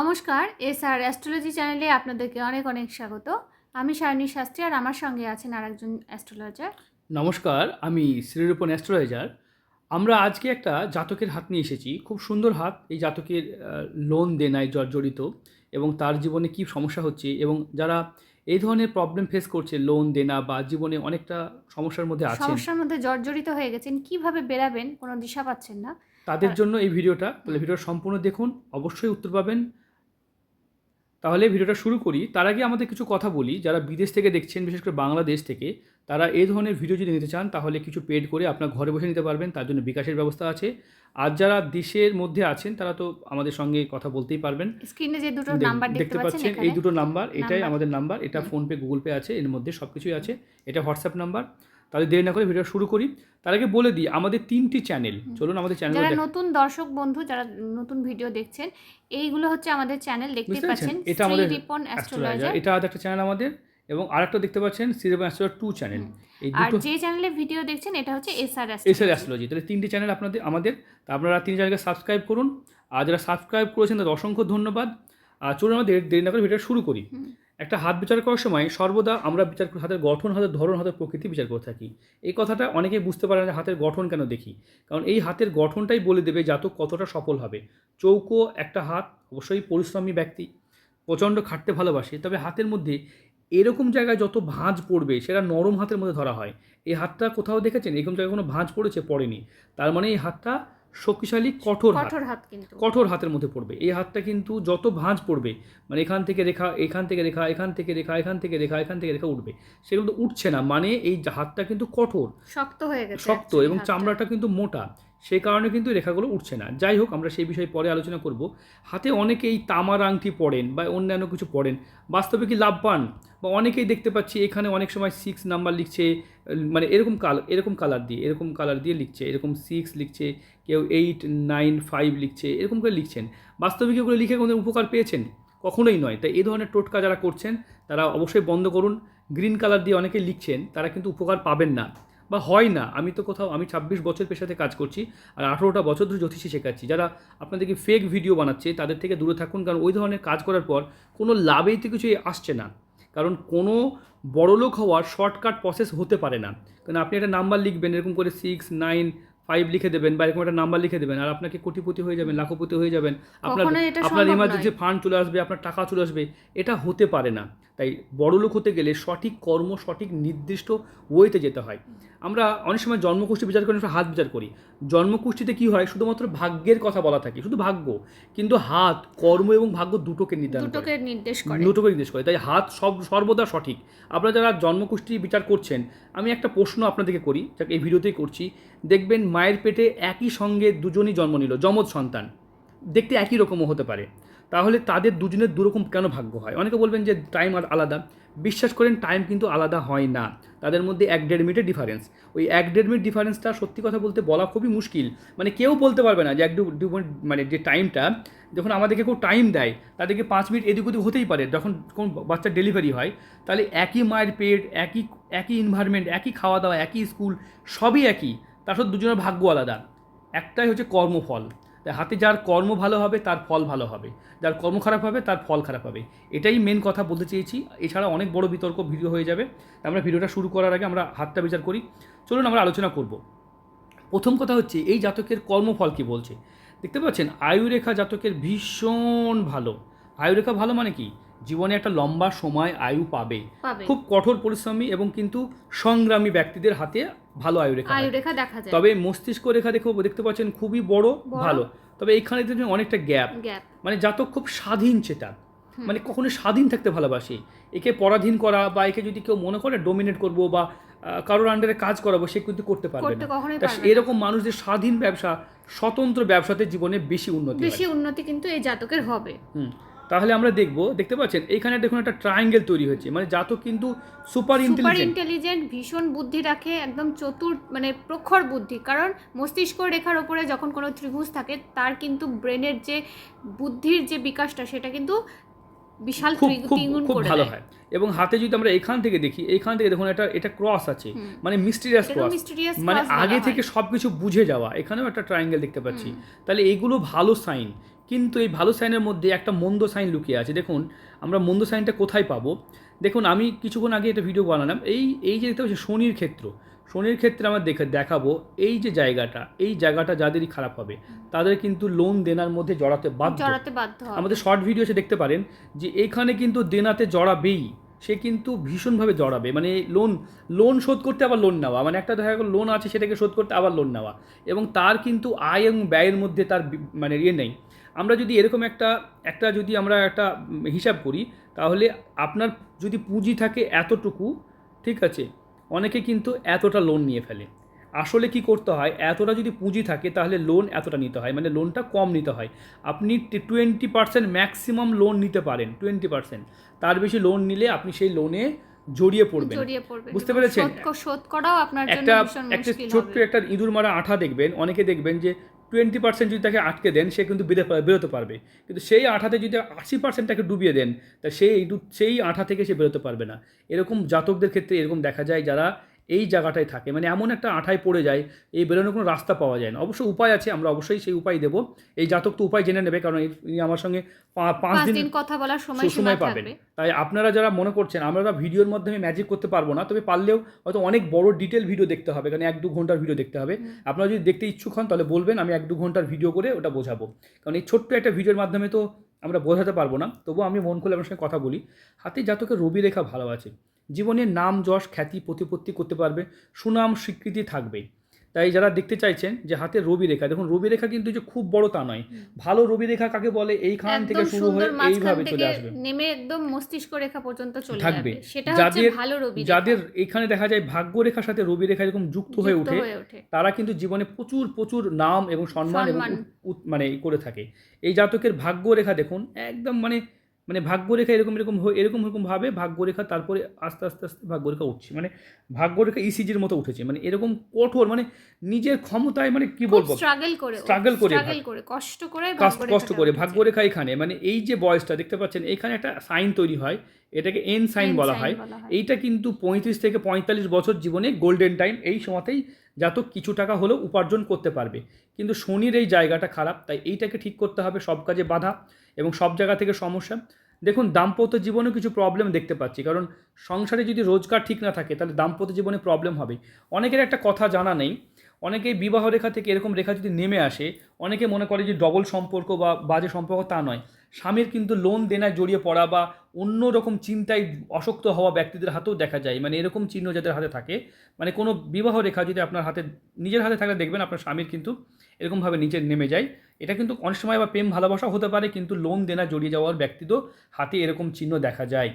নমস্কার এস আর অ্যাস্ট্রোলজি চ্যানেলে আপনাদেরকে অনেক অনেক স্বাগত। আমি সায়নী শাস্ত্রী আর আমার সঙ্গে আছেন আরেকজন অ্যাস্ট্রোলজার। নমস্কার আমি শ্রীরূপন অ্যাস্ট্রোলজার। আমরা আজকে একটা জাতকের হাত নিয়ে এসেছি। খুব সুন্দর হাত এই জাতকের লোন দেনায় জর্জরিত এবং তার জীবনে কি সমস্যা হচ্ছে এবং যারা এই ধরনের প্রবলেম ফেস করছে লোন দেনা বা জীবনে অনেকটা সমস্যার মধ্যে আছেন। সমস্যার মধ্যে জর্জরিত হয়ে গেছেন কীভাবে বেরাবেন কোনো দিশা পাচ্ছেন না। তাদের জন্য এই ভিডিওটা তাহলে ভিডিও সম্পূর্ণ দেখুন অবশ্যই উত্তর পাবেন। তাহলে ভিডিওটা শুরু করি। তার আগে আমাদের কিছু কথা বলি। যারা বিদেশ থেকে দেখছেন বিশেষ করে বাংলাদেশ থেকে তারা এই ধরনের ভিডিও যদি নিতে চান তাহলে কিছু পেড করে আপনার ঘরে বসে নিতে পারবেন। তার জন্য বিকাশের ব্যবস্থা আছে। আর যারা দেশের মধ্যে আছেন তারা তো আমাদের সঙ্গে কথা বলতেই পারবেন। স্ক্রিনে যে দুটো নাম্বার দেখতে পাচ্ছেন এই দুটো নাম্বার এটাই আমাদের নাম্বার এটা ফোনপে গুগল পে আছে এর মধ্যে সব কিছুই আছে। এটা হোয়াটসঅ্যাপ নাম্বার তাহলে দেরি না করে ভিডিও শুরু করি। তার আগে বলে দিই আমাদের তিনটি চ্যানেল। চলুন আমাদের চ্যানেল যারা নতুন দর্শক বন্ধু যারা নতুন ভিডিও দেখছেন এইগুলো হচ্ছে আমাদের চ্যানেল দেখতে পাচ্ছেন এটা আমাদের রিপন অ্যাস্ট্রোলজার এটা একটা চ্যানেল আমাদের এবং আরেকটা দেখতে পাচ্ছেন সিরেপ অ্যাস্ট্রোলজার টু চ্যানেল। এই আর দুটো যে চ্যানেলে ভিডিও দেখছেন এটা হচ্ছে এস আর এসএল অ্যাস্ট্রোলজি তাহলে তিনটি চ্যানেল আপনাদের আমাদের। তা আপনারা তিন চ্যানেলকে সাবস্ক্রাইব করুন। আর যারা সাবস্ক্রাইব করেছেন তাদের অসংখ্য ধন্যবাদ। আর চলুন আমাদের দেরি না করে ভিডিও শুরু করি। একটা হাত বিচার করার সময় সর্বদা আমরা বিচার হাতের গঠন, হাতের ধরন, হাতের প্রকৃতি বিচার করে থাকি। এই কথাটা অনেকেই বুঝতে পারে না হাতের গঠন কেন দেখি। কারণ এই হাতের গঠনটাই বলে দেবে জাতক কতটা সফল হবে। চৌকো একটা হাত, অবশ্যই পরিশ্রমী ব্যক্তি, প্রচণ্ড খাটতে ভালোবাসে, তবে হাতের মধ্যে এরকম জায়গায় যত ভাঁজ পড়বে, সেটা নরম হাতের মধ্যে ধরা হয়। এই হাতটা কোথাও দেখেছেন? এরকম জায়গায় কোনো ভাঁজ পড়েছে, পড়েনি। তার মানে এই হাতটা শক্তিশালী কঠোর হাত। কঠোর হাত কিন্তু। কঠোর হাতের মধ্যে পড়বে। এই হাতটা কিন্তু যত ভাঁজ পড়বে মানে এখান থেকে রেখা এখান থেকে রেখা এখান থেকে রেখা এখান থেকে রেখা এখান থেকে রেখা উঠবে। সেগুলো তো উঠছে না মানে এই হাতটা কিন্তু কঠোর। শক্ত হয়ে গেছে শক্ত এবং চামড়াটা কিন্তু মোটা। সেই কারণে কিন্তু রেখাগুলো উঠছে না। যাই হোক, আমরা সেই বিষয়ে পরে আলোচনা করব। হাতে অনেকেই তামার আংটি পড়েন বা অন্যান্য কিছু পড়েন। বাস্তবে কি লাভ পান বা অনেকেই দেখতে পাচ্ছি এখানে অনেক সময় সিক্স নাম্বার লিখছে মানে এরকম কাল, এরকম কালার দিয়ে, এরকম কালার দিয়ে লিখছে, এরকম সিক্স লিখছে, কেউ এইট নাইন ফাইভ লিখছে, এরকম করে লিখছেন। বাস্তবে কি ওগুলো লিখে কোনো উপকার পেয়েছেন? কখনোই নয়। তাই এই ধরনের টোটকা যারা করছেন, তারা অবশ্যই বন্ধ করুন। গ্রিন কালার দিয়ে অনেকে লিখছেন, তারা কিন্তু উপকার পাবেন না। বা হয় না আমি তো কোথাও আমি ছাব্বিশ বছর পেশাতে কাজ করছি আর আঠেরোটা বছর ধরে জ্যোতিষী শেখাচ্ছি। যারা আপনাদেরকে ফেক ভিডিও বানাচ্ছে তাদের থেকে দূরে থাকুন কারণ ওই ধরনের কাজ করার পর কোনো লাভেই তো কিছুই আসছে না। কারণ কোনো বড়লোক হওয়ার শর্টকাট প্রসেস হতে পারে না। কারণ আপনি একটা নাম্বার লিখবেন এরকম করে সিক্স নাইন ফাইভ লিখে দেবেন বা এরকম একটা নাম্বার লিখে দেবেন আর আপনাকে কোটিপতি হয়ে যাবেন লাখপতি হয়ে যাবেন। আপনার আপনার ইমার্জেন্সি ফান্ড চলে আসবে আপনার টাকা চলে আসবে এটা হতে পারে না। তাই বড়লোক হতে গেলে সঠিক কর্ম সঠিক নির্দিষ্ট ওয়েতে যেতে হয়। আমরা অনেক সময় জন্মকুষ্ঠী বিচার করি হাত বিচার করি। জন্মকুষ্ঠিতে কি হয়? শুধুমাত্র ভাগ্যের কথা বলা থাকে শুধু ভাগ্য। কিন্তু হাত কর্ম এবং ভাগ্য দুটোকে নির্ধারণ দুটোকে নির্দেশ করে। দুটোকে নির্দেশ করে। তাই হাত সব সর্বদা সঠিক। আপনারা যারা জন্মকুষ্ঠী বিচার করছেন আমি একটা প্রশ্ন আপনাদেরকে করি যাকে এই ভিডিওতেই করছি। দেখবেন মায়ের পেটে একই সঙ্গে দুজনই জন্ম নিল যমজ সন্তান। দেখতে একই রকমও হতে পারে। তাহলে তাদের দুজনের দুরকম কেন ভাগ্য হয়? অনেকে বলবেন যে টাইম আর আলাদা। বিশ্বাস করেন টাইম কিন্তু আলাদা হয় না। তাদের মধ্যে এক দেড় মিনিটের ডিফারেন্স ওই এক দেড় মিনিট ডিফারেন্সটা সত্যি কথা বলতে বলা খুবই মুশকিল। মানে কেউ বলতে পারবে না যে এক দু মানে যে টাইমটা যখন আমাদেরকে কেউ টাইম দেয়, তাদেরকে পাঁচ মিনিট এদিক ওদিক হতেই পারে। যখন কোন বাচ্চার ডেলিভারি হয়, তাহলে একই মায়ের পেট, একই একই এনভায়রনমেন্ট একই খাওয়া দাওয়া, একই স্কুল সবই একই। তার সাথে দুজনের ভাগ্য আলাদা। একটাই হচ্ছে কর্মফল। হাতে যার কর্ম ভালো হবে, তার ফল ভালো হবে। যার কর্ম খারাপ হবে, তার ফল খারাপ হবে। এটাই মেন কথা বলতে চেয়েছি। এছাড়া অনেক বড় বিতর্ক ভিডিও হয়ে যাবে। আমরা ভিডিওটা শুরু করার আগে আমরা হাতটা বিচার করি। চলুন আমরা আলোচনা করব। প্রথম কথা হচ্ছে, এই জাতকের কর্মফল কী বলছে? দেখতে পাচ্ছেন, আয়ুরেখা জাতকের ভীষণ ভালো। আয়ুরেখা ভালো মানে কি? জীবনে একটা লম্বা সময় আয়ু পাবে। খুব কঠোর পরিশ্রমী এবং কিন্তু সংগ্রামী ব্যক্তিদের হাতে ভালো আয়ুরেখা হয়। আয়ু রেখা দেখা যায়। তবে মস্তিষ্ক রেখা দেখো দেখতে পাচ্ছেন খুবই বড়। ভালো। তবে এখানে দেখবেন অনেকটা গ্যাপ। মানে জাতক খুব স্বাধীন সেটা। মানে কখনো স্বাধীন থাকতে ভালোবাসি। একে পরাধীন করা বা একে যদি কেউ মনে করে ডোমিনেট করব বা কারোর আন্ডারে কাজ করাবো সে কিন্তু করতে পারবে না। এরকম মানুষদের স্বাধীন ব্যবসা স্বতন্ত্র ব্যবসাতে জীবনে বেশি উন্নতি বেশি উন্নতি কিন্তু এই জাতকের হবে। হুম। তাহলে আমরা দেখব দেখতে পাচ্ছেন এখানে দেখুন একটা ট্রায়াঙ্গেল তৈরি হয়েছে মানে জাতক কিন্তু সুপার সুপার ইন্টেলিজেন্ট ইন্টেলিজেন্ট ভীষণ বুদ্ধি রাখে একদম চতুর মানে প্রখর বুদ্ধি কারণ মস্তিষ্ক রেখার ওপরে যখন কোনো ত্রিভুজ থাকে তার কিন্তু ব্রেনের যে বুদ্ধির যে বিকাশটা সেটা কিন্তু বিশাল খুব করে ভালো হয়। এবং হাতে যদি আমরা এখান থেকে দেখি এখান থেকে দেখুন এটা এটা ক্রস আছে মানে মিস্টিরিয়াস ক্রস মানে আগে থেকে সব কিছু বুঝে যাওয়া এখানেও একটা ট্রায়াঙ্গেল দেখতে পাচ্ছি। তাহলে এইগুলো ভালো সাইন কিন্তু এই ভালো সাইনের মধ্যে একটা মন্দ সাইন লুকিয়ে আছে। দেখুন আমরা মন্দ সাইনটা কোথায় পাবো? দেখুন আমি কিছুক্ষণ আগে এটা ভিডিও বানালাম। এই এই যে দেখতে পাচ্ছি শনির ক্ষেত্র। শনির ক্ষেত্রে আমরা দেখে দেখাবো এই যে জায়গাটা এই জায়গাটা যাদেরই খারাপ হবে তাদের কিন্তু লোন দেনার মধ্যে জড়াতে বাধ্য। জড়াতে বাধ্য আমাদের শর্ট ভিডিও সে দেখতে পারেন যে এখানে কিন্তু দেনাতে জড়াবেই সে কিন্তু ভীষণভাবে জড়াবে। মানে লোন লোন শোধ করতে আবার লোন নেওয়া মানে একটা দেখা গেল লোন আছে সেটাকে শোধ করতে আবার লোন নেওয়া এবং তার কিন্তু আয় এবং ব্যয়ের মধ্যে তার মানে ইয়ে নেই। আমরা যদি এরকম একটা একটা যদি আমরা একটা হিসাব করি তাহলে আপনার যদি পুঁজি থাকে এতটুকু ঠিক আছে? অনেকে কিন্তু এতটা লোন নিয়ে ফেলে। আসলে কি করতে হয় এতটা যদি পুঁজি থাকে তাহলে লোন এতটা নিতে হয় মানে লোনটা কম নিতে হয়। আপনি টোয়েন্টি পার্সেন্ট ম্যাক্সিমাম লোন নিতে পারেন টোয়েন্টি পার্সেন্ট তার বেশি লোন নিলে আপনি সেই লোনে জড়িয়ে পড়বেন। বুঝতে পেরেছেন? একটা একটা ছোট্ট একটা ইঁদুর মারা আঠা দেখবেন অনেকে দেখবেন যে টোয়েন্টি পার্সেন্ট যদি তাকে আটকে দেন, সে কিন্তু বেরো বেরোতে পারবে। কিন্তু সেই আঠাতে যদি আশি পার্সেন্ট তাকে ডুবিয়ে দেন, তা সেই সেই আঠা থেকে সে বেরোতে পারবে না। এরকম জাতকদের ক্ষেত্রে এরকম দেখা যায় যারা এই জায়গাটায় থাকে। মানে এমন একটা আঠায় পড়ে যায় এই বেরোনোর কোনো রাস্তা পাওয়া যায় না। অবশ্য উপায় আছে আমরা অবশ্যই সেই উপায় দেবো। এই জাতক তো উপায় জেনে নেবে কারণ আমার সঙ্গে পা- পাঁচ দিন কথা বলার সময় সময় পাবেন। তাই আপনারা যারা মনে করছেন আমরা ভিডিওর মাধ্যমে ম্যাজিক করতে পারব না তবে পারলেও হয়তো অনেক বড় ডিটেল ভিডিও দেখতে হবে কারণ এক দু ঘণ্টার ভিডিও দেখতে হবে। আপনারা যদি দেখতে ইচ্ছুক হন তাহলে বলবেন আমি এক দু ঘণ্টার ভিডিও করে ওটা বোঝাবো। কারণ এই ছোট্ট একটা ভিডিওর মাধ্যমে তো আমরা বোঝাতে পারব না। তবুও আমি মন খুলে আপনার সঙ্গে কথা বলি। হাতে জাতকে রবি রেখা ভালো আছে। জীবনে নাম যশ খ্যাতি প্রতিপত্তি করতে পারবে সুনাম স্বীকৃতি থাকবে তাই যারা দেখতে চাইছেন যে হাতে রবি রেখা দেখুন রবি রেখা কিন্তু যে খুব বড় তা নয়। ভালো রবি রেখা কাকে বলে? এইখান থেকে শুরু হয়ে এইভাবে চলে আসবে। নেমে একদম মস্তিষ্ক রেখা পর্যন্ত চলে থাকবে। সেটা হচ্ছে যাদের- ভালো রবি যাদের এখানে দেখা যায় ভাগ্য রেখার সাথে রবি রেখা এরকম যুক্ত হয়ে ওঠে তারা কিন্তু জীবনে প্রচুর প্রচুর নাম এবং সম্মান এবং মানে করে থাকে। এই জাতকের ভাগ্য রেখা দেখুন একদম মানে মানে ভাগ্য রেখা এরকম এরকম এরকম এরকম ভাবে ভাগ্য রেখা তারপরে আস্তে আস্তে আস্তে ভাগ্য রেখা উঠছে। মানে ভাগ্য রেখা ইসিজির মতো উঠেছে। মানে এরকম কঠোর মানে নিজের ক্ষমতায় মানে কি বলব? স্ট্রাগল করে স্ট্রাগল করে কষ্ট করে কষ্ট করে উঠেছে। ভাগ্য রেখা এখানে মানে এই যে বয়সটা দেখতে পাচ্ছেন এখানে একটা সাইন তৈরি হয় এটাকে এন সাইন বলা হয়। এইটা কিন্তু পঁয়ত্রিশ থেকে পঁয়তাল্লিশ বছর জীবনে গোল্ডেন টাইম এই সময়তেই যাত কিছু টাকা হলেও উপার্জন করতে পারবে। কিন্তু শনির এই জায়গাটা খারাপ তাই এইটাকে ঠিক করতে হবে সব কাজে বাধা। এবং সব জায়গা থেকে সমস্যা। দেখুন, দাম্পত্য জীবনেও কিছু প্রবলেম দেখতে পাচ্ছি। কারণ সংসারে যদি রোজগার ঠিক না থাকে, তাহলে দাম্পত্য জীবনে প্রবলেম হবে। অনেকের একটা কথা জানা নেই। অনেকেই বিবাহ রেখা থেকে এরকম রেখা যদি নেমে আসে, অনেকে মনে করে যে ডবল সম্পর্ক বা বাজে সম্পর্ক তা নয়। স্বামীর কিন্তু লোন দেনায় জড়িয়ে পড়া বা অন্য রকম চিন্তায় অশক্ত হওয়া ব্যক্তিদের হাতেও দেখা যায়। মানে এরকম চিহ্ন যাদের হাতে থাকে মানে কোনো বিবাহ রেখা যদি আপনার হাতে, নিজের হাতে থাকলে দেখবেন আপনার স্বামীর কিন্তু এরকমভাবে নিচে নেমে যায়। এটা কিন্তু অনেক সময় বা প্রেম ভালোবাসা হতে পারে, কিন্তু লোন দেনা জড়িয়ে যাওয়ার ব্যক্তিরও হাতে এরকম চিহ্ন দেখা যায়।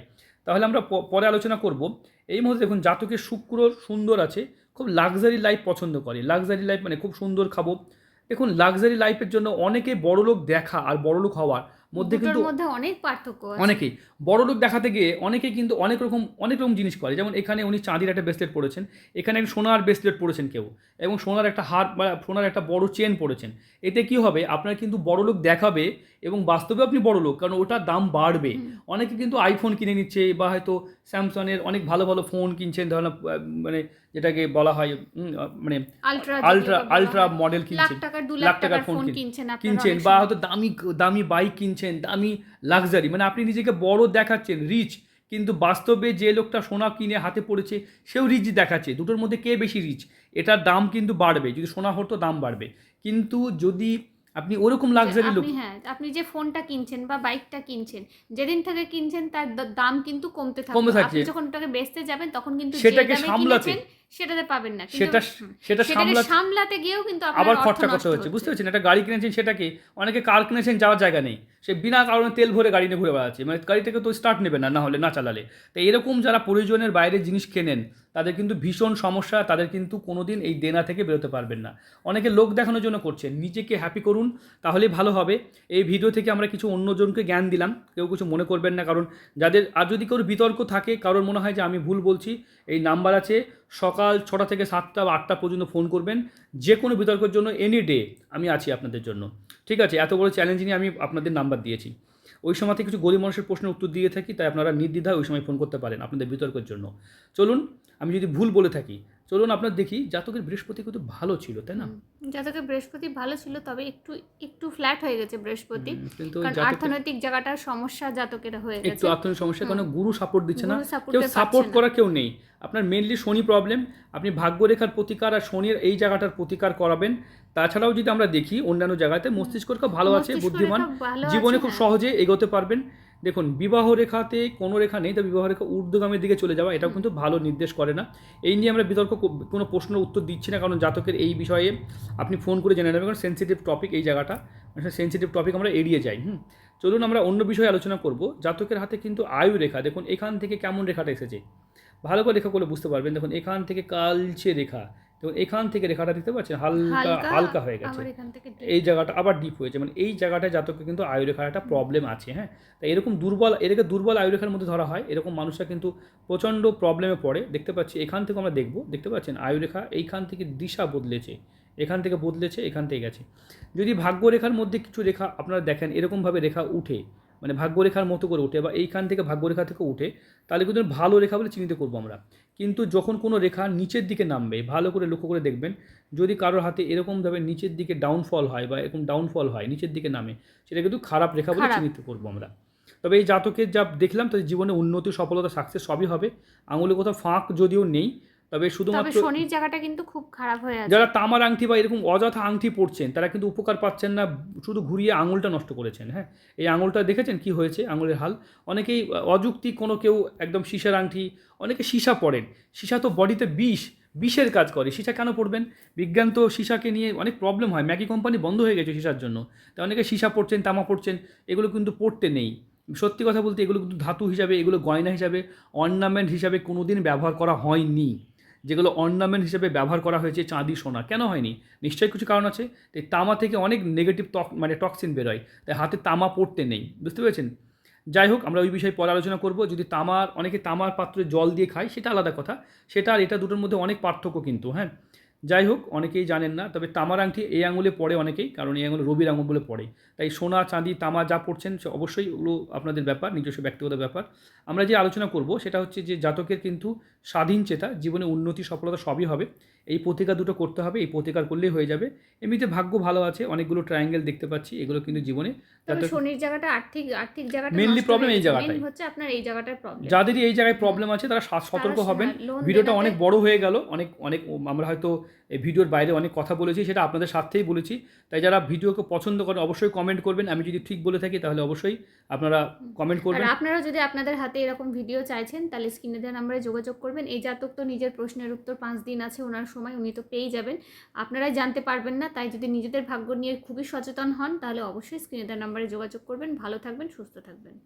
তাহলে আমরা পরে আলোচনা করব। এই মুহূর্তে দেখুন জাতকের শুক্র সুন্দর আছে, খুব লাক্সারি লাইফ পছন্দ করে। লাক্সারি লাইফ মানে খুব সুন্দর খাব। দেখুন লাক্সারি লাইফের জন্য অনেকে বড়লোক দেখা আর বড়লোক হওয়ার মধ্যে কিন্তু মধ্যে অনেক পার্থক্য আছে। অনেকেই। বড় লোক দেখাতে গিয়ে অনেকে কিন্তু অনেক রকম অনেক রকম জিনিস করে। যেমন এখানে উনি চাঁদির একটা ব্রেসলেট পরেছেন এখানে একটা সোনার ব্রেসলেট পরেছেন কেউ এবং সোনার একটা হার বা সোনার একটা বড় চেন পরেছেন। এতে কি হবে? আপনার কিন্তু বড় লোক দেখাবে এবং বাস্তবে আপনি বড় লোক কারণ ওটার দাম বাড়বে। অনেকে কিন্তু আইফোন কিনে নিচ্ছে বা হয়তো স্যামসাংয়ের অনেক ভালো ভালো ফোন কিনছেন ধরেন মানে যেটাকে বলা হয় মানে আলট্রা আলট্রা মডেল কিনছেন। লাখ টাকার ফোন ফোন কিনছেন কিনছেন বা হয়তো দামি দামি বাইক কিনছেন দামি লাক্সারি মানে আপনি নিজেকে বড় দেখাচ্ছেন রিচ কিন্তু বাস্তবে যে লোকটা সোনা কিনে হাতে পড়েছে সেও রিচ দেখাচ্ছে। দুটোর মধ্যে কে বেশি রিচ এটার দাম কিন্তু বাড়বে যদি সোনা হতো দাম বাড়বে। কিন্তু যদি আপনি ওরকম লাক্সারি লোক আপনি হ্যাঁ আপনি যে ফোনটা কিনছেন বা বাইকটা কিনছেন যেদিন থেকে কিনছেন তার দাম কিন্তু কমতে থাকবে আপনি যখন ওটাকে বেচতে যাবেন তখন কিন্তু যে সেটাকে দামে সামলাতে- সেটাতে পাবেন না। সেটা সেটা সামলাতে সামলাতে গিয়েও কিন্তু আপনার আবার খরচা করতে হচ্ছে বুঝতে পারছেন? একটা গাড়ি কিনেছেন সেটাকে অনেকে কার কিনেছেন যাওয়ার জায়গা নেই। সে বিনা কারণে তেল ভরে গাড়ি নিয়ে ঘুরে বেড়াচ্ছে। মানে গাড়িটাকে তো স্টার্ট নেবে না না হলে না চালালে। তো এরকম যারা প্রয়োজনের বাইরে জিনিস কেনেন তাদের কিন্তু ভীষণ সমস্যা, তাদের কিন্তু কোনো দিন এই দেনা থেকে বেরোতে পারবেন না। অনেকে লোক দেখানোর জন্য করছেন নিজেকে হ্যাপি করুন, তাহলেই ভালো হবে। এই ভিডিও থেকে আমরা কিছু অন্যজনকে জ্ঞান দিলাম, কেউ কিছু মনে করবেন না, কারণ যাদের, আর যদি কারোর বিতর্ক থাকে, কারোর মনে হয় যে আমি ভুল বলছি, এই নাম্বার আছে, সকাল ছটা থেকে সাতটা বা আটটা পর্যন্ত ফোন করবেন, যে কোনো বিতর্কের জন্য এনি ডে আমি আছি আপনাদের জন্য। ঠিক আছে, এত বড় চ্যালেঞ্জ নিয়ে আমি আপনাদের নাম্বার দিয়েছি। ওই সময়তে কিছু গরিব মানুষের প্রশ্নের উত্তর দিয়ে থাকি, তাই আপনারা নির্দ্বিধায় ওই সময় ফোন করতে পারেন আপনাদের বিতর্কের জন্য। চলুন, আমি যদি ভুল বলে থাকি চলুন আপনার দেখি জাতকের বৃহস্পতি কিন্তু ভালো ছিল তাই না? জাতকের বৃহস্পতি ভালো ছিল তবে একটু একটু ফ্ল্যাট হয়ে গেছে বৃহস্পতি। কিন্তু অর্থনৈতিক জায়গাটার সমস্যা জাতকের হয়ে গেছে। একটু আর্থিক সমস্যার কারণে গুরু সাপোর্ট দিচ্ছে না। কেউ সাপোর্ট করা কেউ নেই। আপনার মেনলি শনি প্রবলেম আপনি ভাগ্যরেখার প্রতিকার আর শনির এই জায়গাটার প্রতিকার করাবেন। তাছাড়াও যদি আমরা দেখি অন্যান্য জায়গাতে মস্তিষ্ক রেখা ভালো আছে বুদ্ধিমান। জীবনে খুব হ্যাঁ। সহজে এগোতে পারবেন। দেখুন, বিবাহ রেখাতে কোনো রেখা নেই তো বিবাহ রেখা ঊর্ধ্বগামীর দিকে চলে যাওয়া, এটাও কিন্তু ভালো নির্দেশ করে না। এই নিয়ে আমরা বিতর্ক কোনো প্রশ্নের উত্তর দিচ্ছি না, কারণ জাতকের এই বিষয়ে আপনি ফোন করে জেনে নেবেন, কারণ সেন্সিটিভ টপিক এই জায়গাটা সেন্সিটিভ টপিক আমরা এড়িয়ে যাই, হুম। চলুন আমরা অন্য বিষয়ে আলোচনা করব। জাতকের হাতে কিন্তু আয়ু রেখা, দেখুন, এখান থেকে কেমন রেখাটা এসেছে? ভালো করে রেখা করলে বুঝতে পারবেন। দেখুন, এখান থেকে কালচে রেখা দেখুন এখান থেকে রেখাটা দেখতে পাচ্ছেন হালকা হালকা হয়ে গেছে। এই জায়গাটা আবার ডিপ হয়েছে মানে এই জায়গাটায় জাতকের কিন্তু আয়ুরেখার একটা প্রবলেম আছে হ্যাঁ? তাই এরকম দুর্বল এটাকে দুর্বল আয়ুরেখার মধ্যে ধরা হয় এরকম মানুষরা কিন্তু প্রচণ্ড প্রবলেমে পড়ে। দেখতে পাচ্ছি এখান থেকে আমরা দেখব দেখতে পাচ্ছেন আয়ুরেখা এইখান থেকে দিশা বদলেছে এখান থেকে বদলেছে এখান থেকে গেছে। যদি ভাগ্যরেখার মধ্যে কিছু রেখা আপনারা দেখেন এরকমভাবে রেখা উঠে মানে ভাগ্যরেখার মতো করে উঠে বা এইখান থেকে ভাগ্যরেখা থেকে উঠে তাহলে কিন্তু ভালো রেখা বলে চিহ্নিত করব আমরা। কিন্তু যখন কোনো রেখা নিচের দিকে নামবে ভালো করে লক্ষ্য করে দেখবেন যদি কারোর হাতে এরকমভাবে নিচের দিকে ডাউনফল হয় বা এরকম ডাউনফল হয় নিচের দিকে নামে সেটা কিন্তু খারাপ রেখা বলে চিহ্নিত করব আমরা। তবে এই জাতকের যা দেখলাম তাদের জীবনে উন্নতি সফলতা সাকসেস সবই হবে। আঙুলে কোথাও ফাঁক যদিও নেই তবে শুধুমাত্র শনির জায়গাটা কিন্তু খুব খারাপ হয়ে আছে। যারা তামার আংটি বা এরকম অযথা আংটি পড়ছেন তারা কিন্তু উপকার পাচ্ছেন না শুধু ঘুরিয়ে আঙুলটা নষ্ট করেছেন হ্যাঁ? এই আঙুলটা দেখেছেন কি হয়েছে আঙুলের হাল? অনেকেই অযৌক্তিক কোনো কেউ একদম সীসার আংটি অনেকে সীসা পড়েন সীসা তো বডিতে বিষ বিষের কাজ করে। সীসা কেন পড়বেন বিজ্ঞান তো সীসাকে নিয়ে অনেক প্রবলেম হয়। ম্যাগি কোম্পানি বন্ধ হয়ে গেছে সীসার জন্য। তাই অনেকে সীসা পড়ছেন তামা পড়ছেন এগুলো কিন্তু পড়তে নেই। সত্যি কথা বলতে এগুলো কিন্তু ধাতু হিসাবে এগুলো গয়না হিসাবে অর্নামেন্ট হিসাবে কোনোদিন ব্যবহার করা হয়নি। যেগুলো অর্নামেন্ট হিসেবে ব্যবহার করা হয়েছে চাঁদি, সোনা। কেন হয়নি? নিশ্চয়ই কিছু কারণ আছে। তাই তামা থেকে অনেক নেগেটিভ টক মানে টক্সিন বেরোয়। তাই হাতে তামা পড়তে নেই। বুঝতে পেরেছেন? যাই হোক, আমরা ওই বিষয়ে পরে আলোচনা করব। যদি তামার, অনেকে তামার পাত্রে জল দিয়ে খায়, সেটা আলাদা কথা। সেটা আর এটা দুটোর মধ্যে অনেক পার্থক্য কিন্তু হ্যাঁ? যাই হোক অনেকেই জানেন না, তবে তামার আংটি এই আঙুলে পড়ে অনেকেই, কারণ এই আঙুলে রবির আঙুল বলে পড়ে। তাই সোনা, চাঁদি, তামা যা পড়ছেন, সে অবশ্যই ওগুলো আপনাদের ব্যাপার, নিজস্ব ব্যক্তিগত ব্যাপার। আমরা যে আলোচনা করব, সেটা হচ্ছে যে জাতকের কিন্তু স্বাধীন চেতা, জীবনে উন্নতি, সফলতা সবই হবে। এই প্রতিকার দুটো করতে হবে এই প্রতিকার করলেই হয়ে যাবে। এমনিতে ভাগ্য ভালো আছে অনেকগুলো ট্রায়াঙ্গেল দেখতে পাচ্ছি এগুলো কিন্তু জীবনে তবে শনির জায়গাটা আর্থিক আর্থিক জায়গাটা নষ্ট problem এই গেছে। জায়গাটায়। হচ্ছে আপনার এই জায়গাটার প্রবলেম যাদেরই এই জায়গায় প্রবলেম আছে তারা সতর্ক হবেন। ভিডিওটা অনেক বড় হয়ে গেল অনেক অনেক আমরা হয়তো এই ভিডিওর বাইরে অনেক কথা বলেছি সেটা আপনাদের স্বার্থেই বলেছি। তাই যারা ভিডিওকে পছন্দ করেন অবশ্যই কমেন্ট করবেন। আমি যদি ঠিক বলে থাকি তাহলে অবশ্যই আপনারা কমেন্ট করবেন। আপনারা যদি আপনাদের হাতে এরকম ভিডিও চাইছেন তাহলে স্ক্রিনে দেওয়া নাম্বারে যোগাযোগ করবেন। এই জাতক তো নিজের প্রশ্নের উত্তর পাঁচ দিন আছে ওনার সময় উনি তো পেয়েই যাবেন। আপনারাই জানতে পারবেন না, তাই যদি নিজেদের ভাগ্য নিয়ে খুবই সচেতন হন, তাহলে অবশ্যই স্ক্রিনে দেওয়া নাম্বারে যোগাযোগ করবেন। ভালো থাকবেন, সুস্থ থাকবেন।